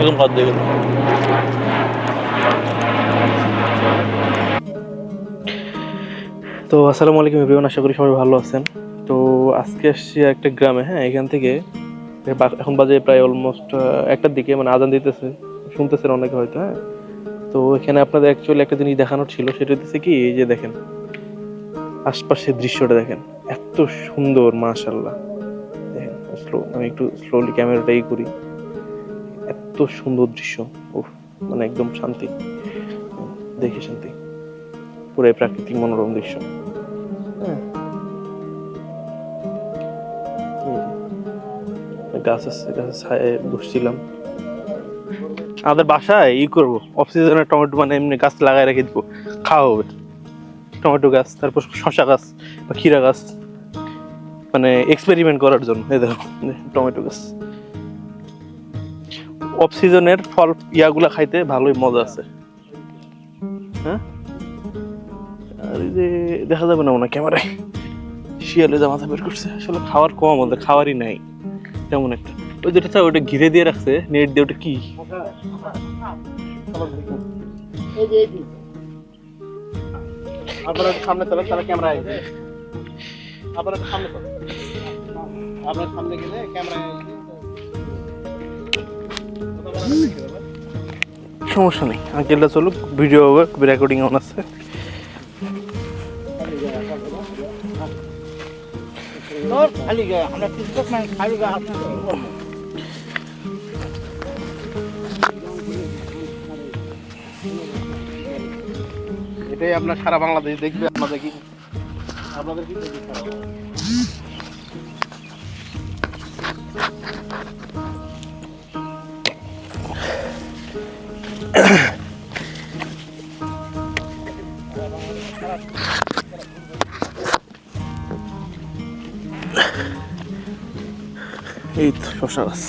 একদম খাদ্য তো আসসালামু আলাইকুম এভরিওয়ান, আশা করি সবাই ভালো আছেন। তো আজকে আসছি একটা গ্রামে হ্যাঁ এখান থেকে। এখন বাজে প্রায় অলমোস্ট একটার দিকে মানে আজান দিতেছে, শুনতেছেন অনেকে হয়তো হ্যাঁ। তো এখানে আপনাদের অ্যাকচুয়ালি একটা জিনিস দেখানোর ছিল, সেটা হচ্ছে কি, এই যে দেখেন, আশপাশের দৃশ্যটা দেখেন, এত সুন্দর মাশাল্লাহ দেখেন স্লো আমি একটু স্লোলি ক্যামেরাটা ই করি। সুন্দর দৃশ্য। উফ মানে একদম শান্তি। দেখে শান্তি। পুরো প্রাকৃতিক মনোরম দৃশ্য। হ্যাঁ। গাছ আছে, গাছের ছায় বসছিলাম। আমাদের বাসায় ই করব অফ সিজনে টমেটো মানে এমনি গাছ লাগাই রেখে দিব। খাওয়া হবে। টমেটো গাছ, তারপর শশা গাছ বা ক্ষীরা গাছ। মানে এক্সপেরিমেন্ট করার জন্য, এই দেখো টমেটো গাছ। অফ সিজনের ফল ইয়াগুলা খাইতে ভালোই মজা আছে। হ্যাঁ? আর এই যে, দেখা যাবে না মনে ক্যামেরায়। শিয়ালে মাথা বের করছে, আসলে খাওয়ার কম ওদের খাওয়ারই নাই। তেমন একটা। ওই যেটা চাই ওটা ঘিরে দিয়ে রাখছে, নেট দিয়ে ওটা কি? আপনারা সামনে চলেন তাহলে ক্যামেরা আপনারা সামনে আপনার সামনে গেলে ক্যামেরা সমস্যা নেই আঙ্কেলটা চলুক ভিডিও রেকর্ডিং অন আছে। এটাই আপনার সারা বাংলাদেশ দেখবে আপনাদের কি আপনাদের কি? এই তো শশা গাছ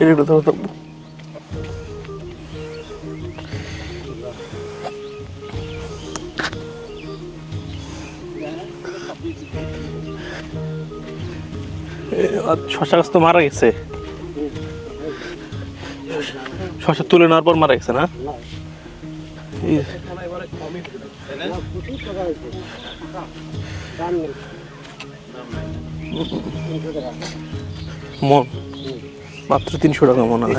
এটা ধরো শশা গাছ তো মারা গেছে। শশা তুলে নেওয়ার পর মারা গেছে না? মন মাত্র তিনশো টাকা মনে হয়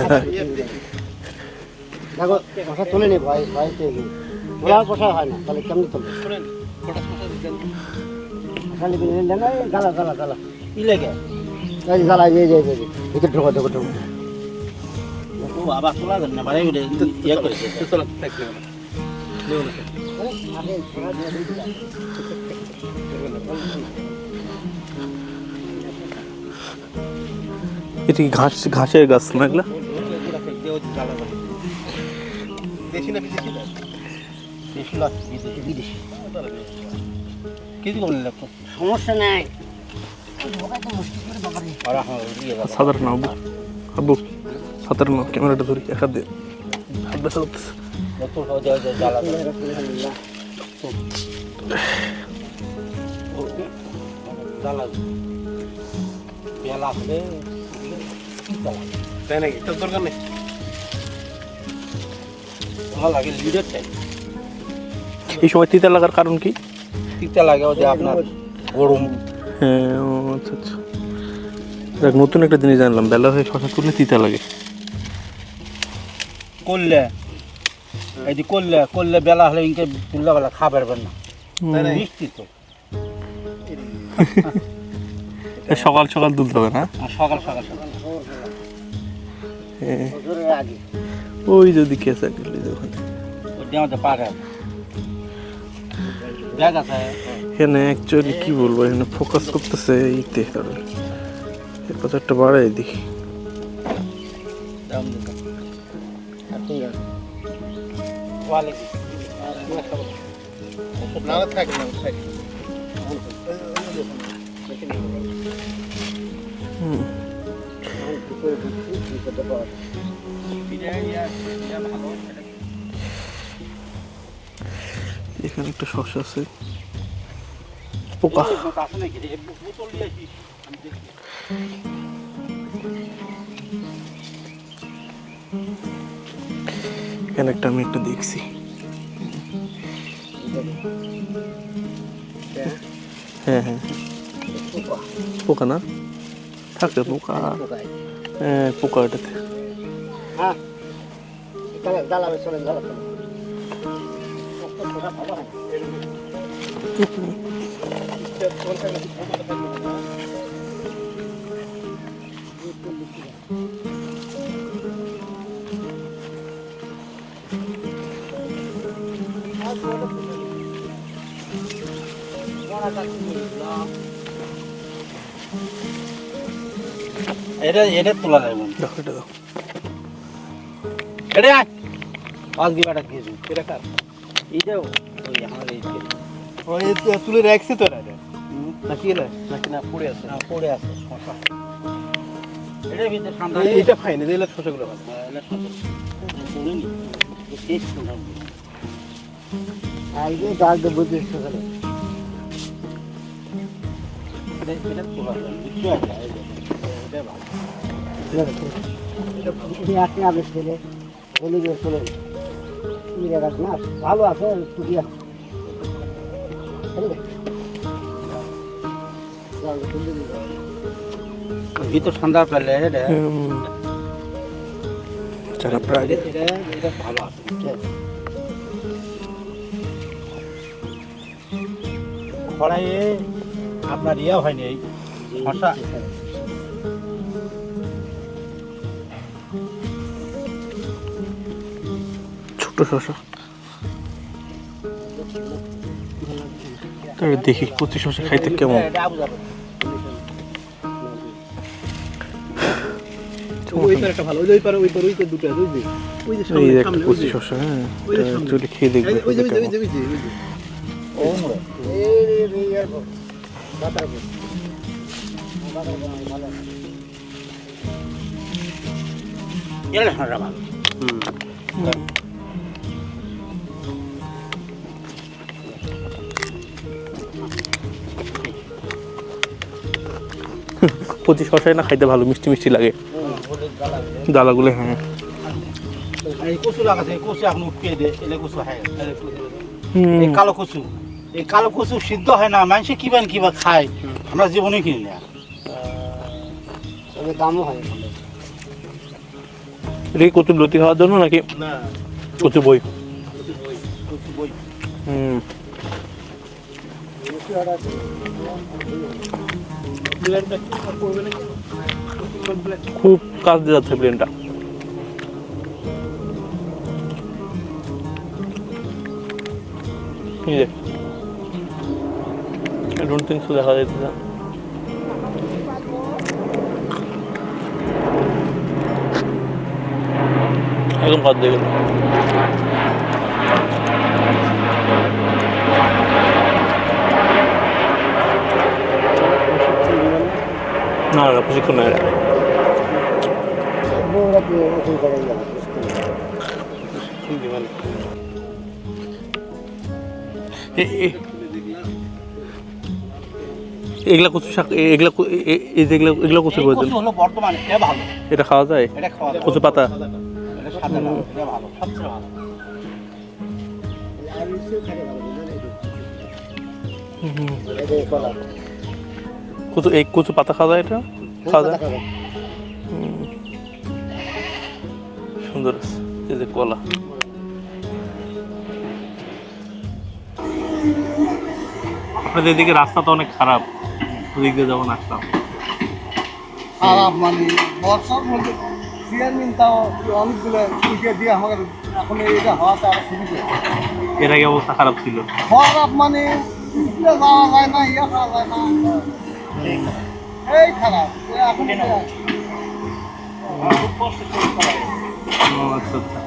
কথা তুলে নি ভাই ভাই ওরা কথা হয় না, তাহলে কেমনি খালি গালা গালা গালা। কি লাগে? এই গালা এই যে ভিতর ঢোকা ঢোকা ঢোকা। ও আবার তোলা দেন না ভাই ওটা ইয়ে করেছে চলো থাকবে এটি ঘাস ঘাসের গাছ না এগুলা? দেশি না বিদেশি? দেশি লাগ বিদেশি বিদেশি। কিছু বললেন আপনি সমস্যা নাই। মুশকিল করে বাবারে আর আমার ইয়ে বাবা সাধারণ আবু আবু সাধারণ ক্যামেরাটা ধরি এক হাত দিয়ে হাত ব্যথা করতেছে তাই নাকি? তোর দরকার নেই? ভালো লাগে লিডার চাই এই সময় তিতা লাগার কারণ কি? তিতা লাগে যে আপনার গরম। হ্যাঁ আচ্ছা আচ্ছা। দেখ নতুন একটা জিনিস জানলাম বেলা হয়ে শশা তুললে তিতা লাগে। করলে এই যে করলে করলে বেলা হলে ইনকে তুললে বেলা খাবার পারবেন না। মিষ্টি তো। সকাল সকাল তুলতে হবে না? সকাল সকাল সকাল। ওই যদি কেসে গেলে ওখানে এখানে অ্যাকচুয়ালি কি বলব এখানে ফোকাস করতেছে ইতে কারণ এর কথা একটা বাড়াই দেখি। এখানে একটা শসা আছে। পোকা। আছে নাকি এখানে একটা আমি একটা দেখছি। হ্যাঁ হ্যাঁ। পোকা না? থাকে পোকা। হ্যাঁ পোকা এটাতে হ্যাঁ। এটা এটা তোলা যাবে না। দেখো এটা দাও। এটা আয়। পাঁচ গিলাটা খেয়েছি এটা কার? এইটা ওই আমার এই ওই তুলে রাখছি তো এটা নাকি এটা নাকি না পড়ে আছে। না পড়ে আছে শশা। এটার ভিতরে ঠান্ডা এটা ফাইন এটা শসাগুলো ভালো এই গাছ দিয়ে বুঝে সকালে এটা তোলা যাবে বুঝতে পারছি এটা ভালো। আপনি আগে ছেলে হলুদ চলে গাছ না ভালো আছে টুকিয়া ভিতর ঠান্ডা পেলে এটা যারা প্রায় এটা এটা ভালো আছে খড়াইয়ে আপনার ইয়া হয়নি এই শশা ছোট শসা। তবে দেখি কচি শসা খাইতে কেমন। এটা আবু যাবে একটা ভালো ওই পারে ওই পারে ওই দুটো আছে ওই যে ওই যে এই যে একটা কচি শসা হ্যাঁ খেয়ে দেখবে ওই যে ওই যে কেমন। ওই যে ওই যে ওই যে ও এই এই বাতার বাতার ভালো এটা ঠান্ডা ভালো কচি শসাই না খাইতে ভালো মিষ্টি মিষ্টি লাগে। দালাগুলো হ্যাঁ। এই কচু লাগাছে কচু এখন উঠিয়ে দে এলে কচু হয় কালো কচু। এই কালো কচু সিদ্ধ হয় না মানুষে কিবা কিবা খায়? আমরা জীবনে কিনি না। তবে দামও হয় এটা কি কচুর লতি খাওয়ার জন্য নাকি? না। কচু বই। কচু হুম। খুব কাজ দিয়ে যাচ্ছে প্লেনটা এই যে ডোন্ট থিঙ্ক সো দেখা যাচ্ছে না একদম কাজ দিয়ে গেল না না প্রশিক্ষণ না এটা এগুলা কচু শাক এগুলা এই যেগুলো এগুলো কচু এই প্রয়োজন। কচু হলো বর্তমানে এটা ভালো। এটা খাওয়া যায়? এটা খাওয়া যাবে। কচু পাতা? যে কচু এই কচু পাতা খাওয়া যায় এটা? খাওয়া যায়? সুন্দর আছে। এই যে কলা। আপনাদের এদিকে রাস্তা তো অনেক খারাপ। ওদিক দিয়ে যখন আসলাম। খারাপ মানে বর্ষার মধ্যে চেয়ারম্যান তাও অনেকগুলো উঠে দিয়ে আমাকে এখন এটা হওয়াতে আরও সুবিধা এর আগে অবস্থা খারাপ ছিল। খারাপ মানে স্কুলে যাওয়া যায় না ইয়ে যায় না। এই খারাপ এখন খুব কষ্ট আচ্ছা আচ্ছা।